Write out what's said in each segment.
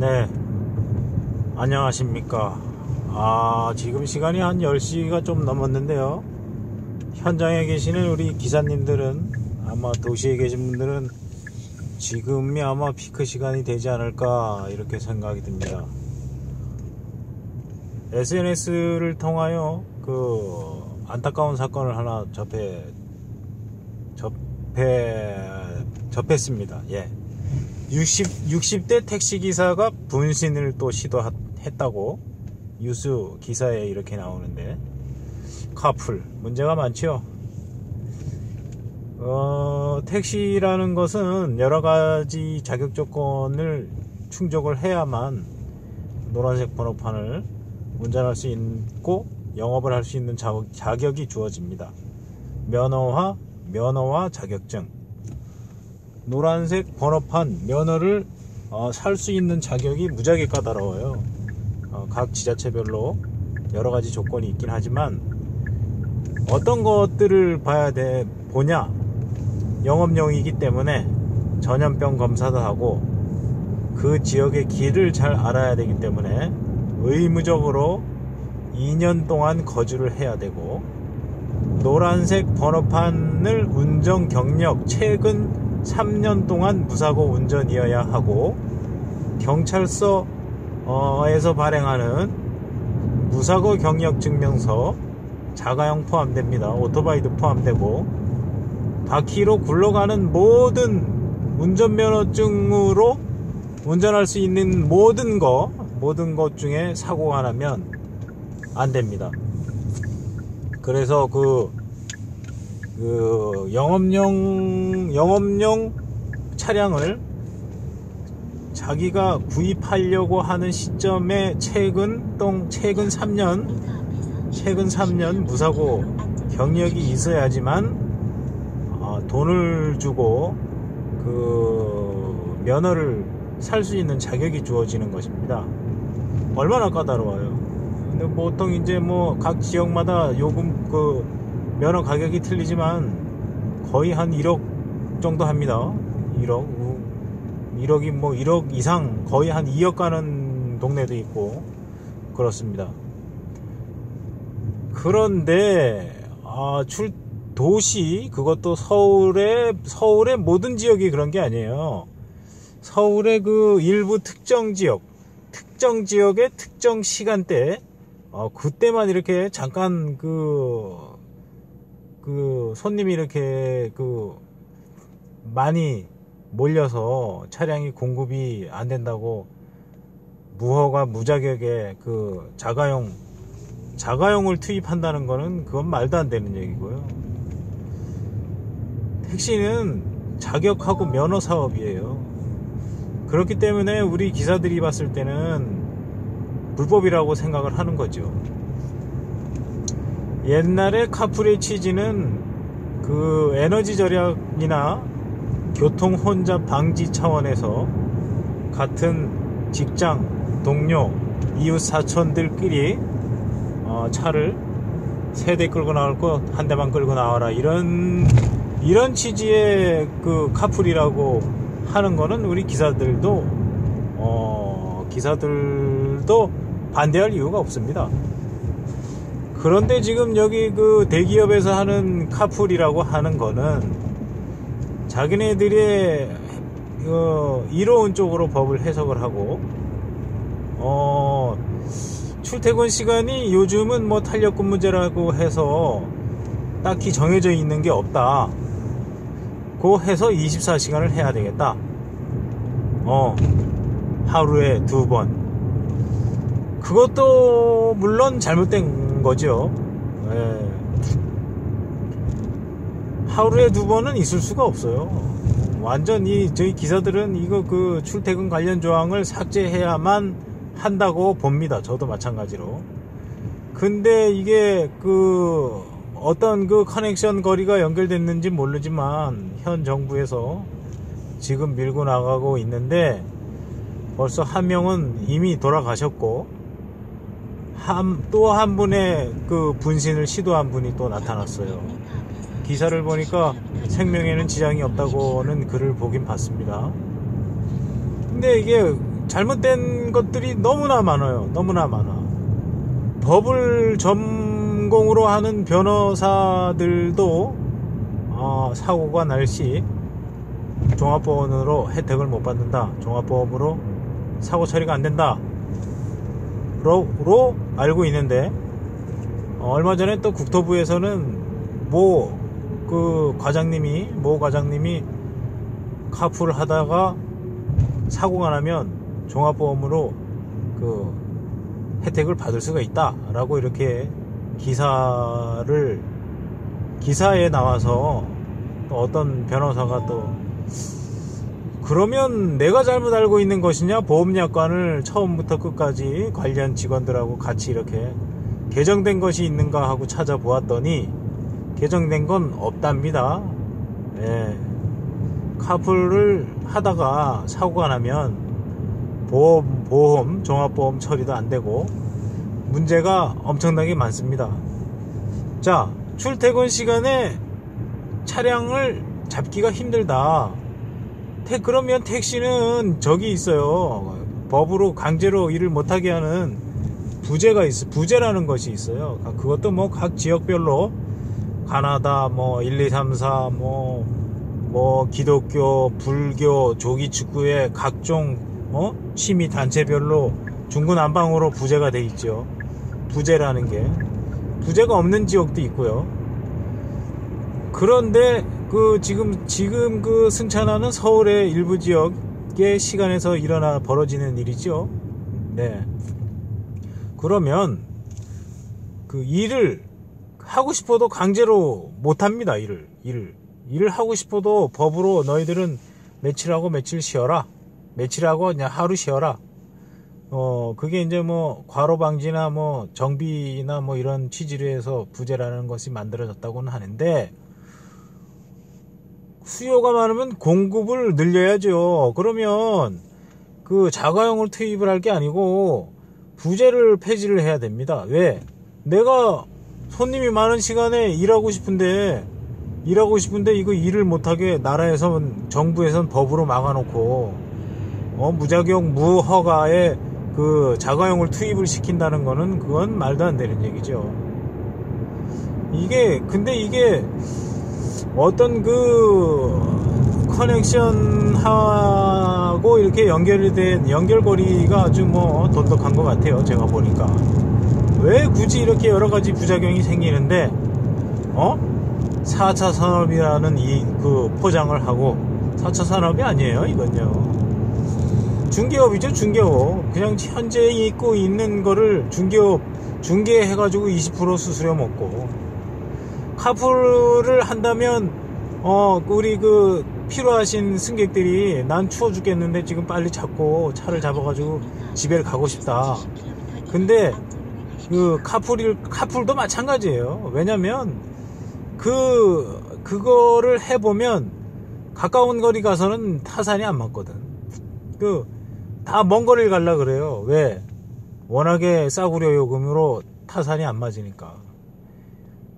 네. 안녕하십니까. 아, 지금 시간이 한 10시가 좀 넘었는데요. 현장에 계시는 우리 기사님들은 아마 도시에 계신 분들은 지금이 아마 피크 시간이 되지 않을까 이렇게 생각이 듭니다. SNS를 통하여 그 안타까운 사건을 하나 접해 접해 접했습니다. 예. 60 60대 택시 기사가 분신을 또 시도했다고 뉴스 기사에 이렇게 나오는데 카풀 문제가 많죠. 어, 택시라는 것은 여러 가지 자격 조건을 충족을 해야만 노란색 번호판을 운전할 수 있고 영업을 할 수 있는 자격, 이 주어집니다. 면허와 면허와 자격증. 노란색 번호판 면허를 어, 살 수 있는 자격이 무지하게 까다로워요. 어, 각 지자체별로 여러 가지 조건이 있긴 하지만 어떤 것들을 봐야 돼 보냐 영업용이기 때문에 전염병 검사도 하고 그 지역의 길을 잘 알아야 되기 때문에 의무적으로 2년 동안 거주를 해야 되고 노란색 번호판을 운전 경력 최근 3년 동안 무사고 운전이어야 하고 경찰서에서 발행하는 무사고 경력 증명서 자가용 포함됩니다. 오토바이도 포함되고 바퀴로 굴러가는 모든 운전면허증으로 운전할 수 있는 모든 거, 모든 것 중에 사고가 나면 안 됩니다. 그래서 그, 그 영업용, 영업용 차량을 자기가 구입하려고 하는 시점에 최근 동 최근 3년 최근 3년 무사고 경력이 있어야지만 돈을 주고 그 면허를 살 수 있는 자격이 주어지는 것입니다. 얼마나 까다로워요. 근데 보통 이제 뭐 각 지역마다 요금 그 면허 가격이 틀리지만 거의 한 1억 정도 합니다. 1억 1억이 뭐 1억 이상 거의 한 2억 가는 동네도 있고 그렇습니다. 그런데 아, 출 도시 그것도 서울의 서울의 모든 지역이 그런 게 아니에요. 서울의 그 일부 특정 지역, 특정 지역의 특정 시간대, 어, 그때만 이렇게 잠깐 그, 그 손님이 이렇게 그 많이 몰려서 차량이 공급이 안 된다고 무허가 무자격의 그 자가용 자가용을 투입한다는 거는 그건 말도 안 되는 얘기고요. 택시는 자격하고 면허 사업이에요. 그렇기 때문에 우리 기사들이 봤을 때는 불법이라고 생각을 하는 거죠. 옛날에 카풀의 취지는 그 에너지 절약이나 교통 혼잡 방지 차원에서 같은 직장, 동료, 이웃 사촌들끼리 어, 차를 세 대 끌고 나올 거 한 대만 끌고 나와라 이런 이런 취지의 그 카풀이라고 하는 거는 우리 기사들도 어, 기사들도 반대할 이유가 없습니다. 그런데 지금 여기 그 대기업에서 하는 카풀이라고 하는 거는 자기네들의 어, 이로운 쪽으로 법을 해석을 하고 어, 출퇴근 시간이 요즘은 뭐 탄력 근무제라고 해서 딱히 정해져 있는 게 없다. 고 해서 24시간을 해야 되겠다. 어, 하루에 두 번. 그것도 물론 잘못된 거죠. 예. 하루에 두 번은 있을 수가 없어요. 완전히 저희 기사들은 이거 그 출퇴근 관련 조항을 삭제해야만 한다고 봅니다. 저도 마찬가지로. 근데 이게 그 어떤 그 커넥션 거리가 연결됐는지 모르지만 현 정부에서 지금 밀고 나가고 있는데 벌써 한 명은 이미 돌아가셨고 또 한 분의 그 분신을 시도한 분이 또 나타났어요. 기사를 보니까 생명에는 지장이 없다고는 글을 보긴 봤습니다. 근데 이게 잘못된 것들이 너무나 많아요. 너무나 많아. 법을 전공으로 하는 변호사들도 어, 사고가 날 시 종합보험으로 혜택을 못 받는다. 종합보험으로 사고 처리가 안 된다. 로, 로 알고 있는데 어, 얼마 전에 또 국토부에서는 모 그 과장님이 모 과장님이 카풀 하다가 사고가 나면 종합보험으로 그 혜택을 받을 수가 있다라고 이렇게 기사를 기사에 나와서 또 어떤 변호사가 또 그러면 내가 잘못 알고 있는 것이냐 보험약관을 처음부터 끝까지 관련 직원들하고 같이 이렇게 개정된 것이 있는가 하고 찾아보았더니 개정된 건 없답니다. 예. 카풀을 하다가 사고가 나면 보험, 보험, 종합보험 처리도 안 되고 문제가 엄청나게 많습니다. 자, 출퇴근 시간에 차량을 잡기가 힘들다. 그러면 택시는 저기 있어요. 법으로 강제로 일을 못하게 하는 부재가 있어. 부재라는 것이 있어요. 그것도 뭐 각 지역별로 가나다 뭐 1, 2, 3, 4, 뭐, 뭐 기독교, 불교, 조기 축구의 각종 어? 취미 단체별로 중구난방으로 부재가 돼 있죠. 부재라는 게 부재가 없는 지역도 있고요. 그런데 그 지금 지금 그 승천하는 서울의 일부 지역의 시간에서 일어나 벌어지는 일이죠. 네. 그러면 그 일을 하고 싶어도 강제로 못 합니다. 일을 일을 일을 하고 싶어도 법으로 너희들은 며칠하고 며칠 쉬어라. 며칠하고 그냥 하루 쉬어라. 어 그게 이제 뭐 과로 방지나 뭐 정비나 뭐 이런 취지로 해서 부재라는 것이 만들어졌다고는 하는데 수요가 많으면 공급을 늘려야죠. 그러면 그 자가용을 투입을 할 게 아니고 부재를 폐지를 해야 됩니다. 왜? 내가 손님이 많은 시간에 일하고 싶은데 일하고 싶은데 이거 일을 못하게 나라에선 정부에선 법으로 막아놓고 어, 무자격 무허가에 그 자가용을 투입을 시킨다는 거는 그건 말도 안 되는 얘기죠. 이게 근데 이게 어떤 그 커넥션하고 이렇게 연결이 된 연결고리가 아주 뭐 돈독한 것 같아요. 제가 보니까 왜 굳이 이렇게 여러 가지 부작용이 생기는데 어 4차 산업이라는 이 그 포장을 하고 4차 산업이 아니에요. 이건요. 중개업이죠 중개업 그냥 현재 있고 있는 거를 중개업 중개해가지고 20% 수수료 먹고 카풀을 한다면 어 우리 그 필요하신 승객들이 난 추워 죽겠는데 지금 빨리 잡고 차를 잡아가지고 집에 가고 싶다 근데 그 카풀이 카풀도 마찬가지예요 왜냐면 그 그거를 해보면 가까운 거리 가서는 타산이 안 맞거든 그 다 먼 거리를 갈라 그래요. 왜? 워낙에 싸구려 요금으로 타산이 안 맞으니까.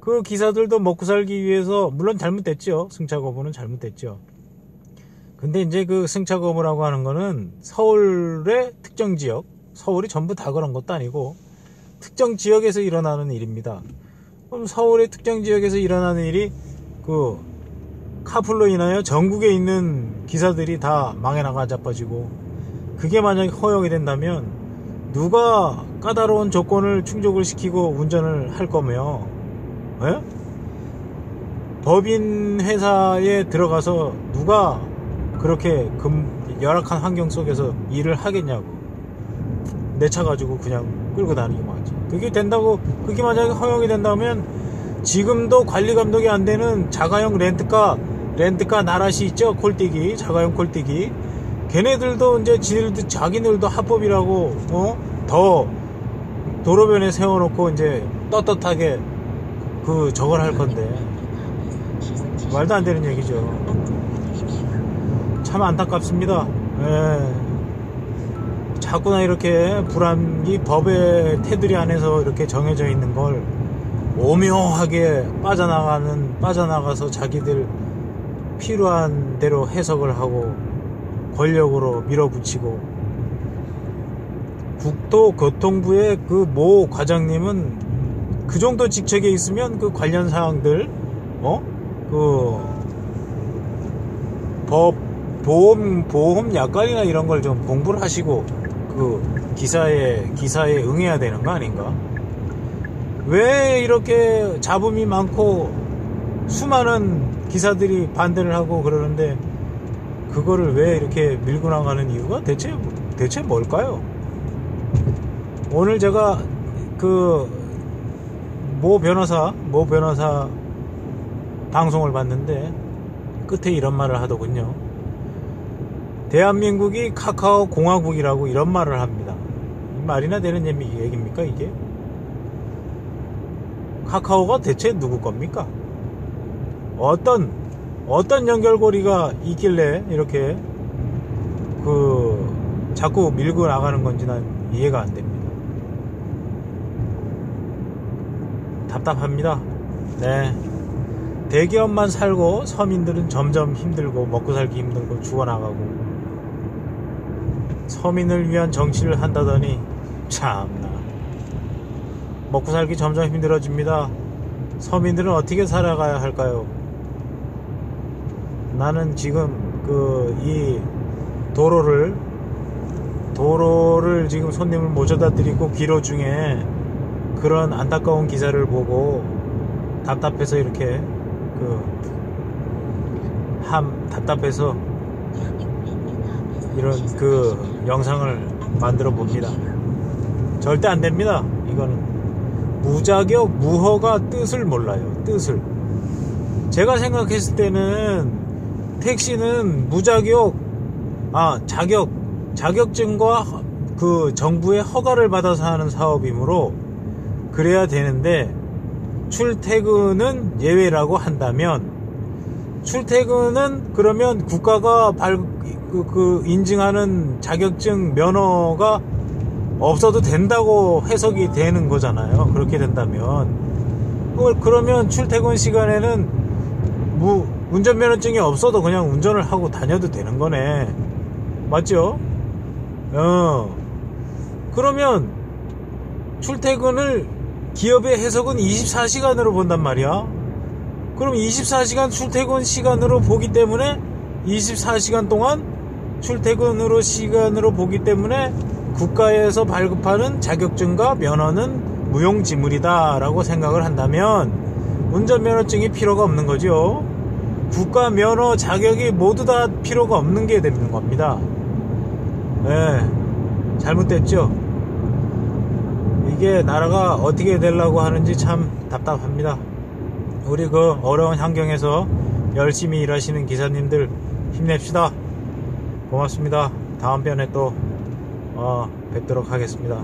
그 기사들도 먹고 살기 위해서 물론 잘못됐죠. 승차 거부는 잘못됐죠. 근데 이제 그 승차 거부라고 하는 거는 서울의 특정 지역, 서울이 전부 다 그런 것도 아니고 특정 지역에서 일어나는 일입니다. 그럼 서울의 특정 지역에서 일어나는 일이 그 카풀로 인하여 전국에 있는 기사들이 다 망해 나가 자빠지고 그게 만약에 허용이 된다면 누가 까다로운 조건을 충족을 시키고 운전을 할 거며 에? 법인 회사에 들어가서 누가 그렇게 금, 열악한 환경 속에서 일을 하겠냐고 내 차 가지고 그냥 끌고 다니고 하지 그게 된다고 그게 만약에 허용이 된다면 지금도 관리 감독이 안 되는 자가용 렌트카 렌트카 나라시 있죠 콜뛰기 자가용 콜뛰기 걔네들도 이제 지들도 자기들도 합법이라고 어? 더 도로변에 세워놓고 이제 떳떳하게 그 저걸 할 건데 말도 안 되는 얘기죠. 참 안타깝습니다. 예. 자꾸나 이렇게 불안이 법의 테두리 안에서 이렇게 정해져 있는 걸 오묘하게 빠져나가는 빠져나가서 자기들 필요한 대로 해석을 하고 권력으로 밀어붙이고 국토교통부의 그 모 과장님은 그 정도 직책에 있으면 그 관련 사항들 어? 그 법, 보험, 보험 약관이나 이런 걸 좀 공부를 하시고 그 기사에, 기사에 응해야 되는 거 아닌가? 왜 이렇게 잡음이 많고 수많은 기사들이 반대를 하고 그러는데 그거를 왜 이렇게 밀고 나가는 이유가 대체, 대체 뭘까요? 오늘 제가 그 모 변호사, 모 변호사 방송을 봤는데 끝에 이런 말을 하더군요. 대한민국이 카카오 공화국이라고 이런 말을 합니다. 말이나 되는 얘기입니까 이게? 카카오가 대체 누구 겁니까? 어떤 어떤 연결고리가 있길래 이렇게 그 자꾸 밀고 나가는 건지 난 이해가 안 됩니다. 답답합니다. 네. 대기업만 살고 서민들은 점점 힘들고 먹고 살기 힘들고 죽어나가고 서민을 위한 정치를 한다더니 참나 먹고 살기 점점 힘들어집니다. 서민들은 어떻게 살아가야 할까요? 나는 지금 그 이 도로를 도로를 지금 손님을 모셔다 드리고 기로 중에 그런 안타까운 기사를 보고 답답해서 이렇게 그함 답답해서 이런 그 영상을 만들어 봅니다. 절대 안 됩니다. 이거는 무자격 무허가 뜻을 몰라요. 뜻을 제가 생각했을 때는 택시는 무자격 아 자격 자격증과 그 정부의 허가를 받아서 하는 사업이므로 그래야 되는데 출퇴근은 예외라고 한다면 출퇴근은 그러면 국가가 발, 그, 그 인증하는 자격증 면허가 없어도 된다고 해석이 되는 거잖아요. 그렇게 된다면. 그러면 출퇴근 시간에는 무, 운전면허증이 없어도 그냥 운전을 하고 다녀도 되는 거네. 맞죠? 어. 그러면 출퇴근을 기업의 해석은 24시간으로 본단 말이야. 그럼 24시간 출퇴근 시간으로 보기 때문에 24시간 동안 출퇴근으로 시간으로 보기 때문에 국가에서 발급하는 자격증과 면허는 무용지물이다라고 생각을 한다면 운전면허증이 필요가 없는 거죠. 국가 면허 자격이 모두 다 필요가 없는 게 되는 겁니다. 네, 잘못됐죠. 이게 나라가 어떻게 되려고 하는지 참 답답합니다. 우리 그 어려운 환경에서 열심히 일하시는 기사님들 힘냅시다. 고맙습니다. 다음 편에 또 어, 뵙도록 하겠습니다.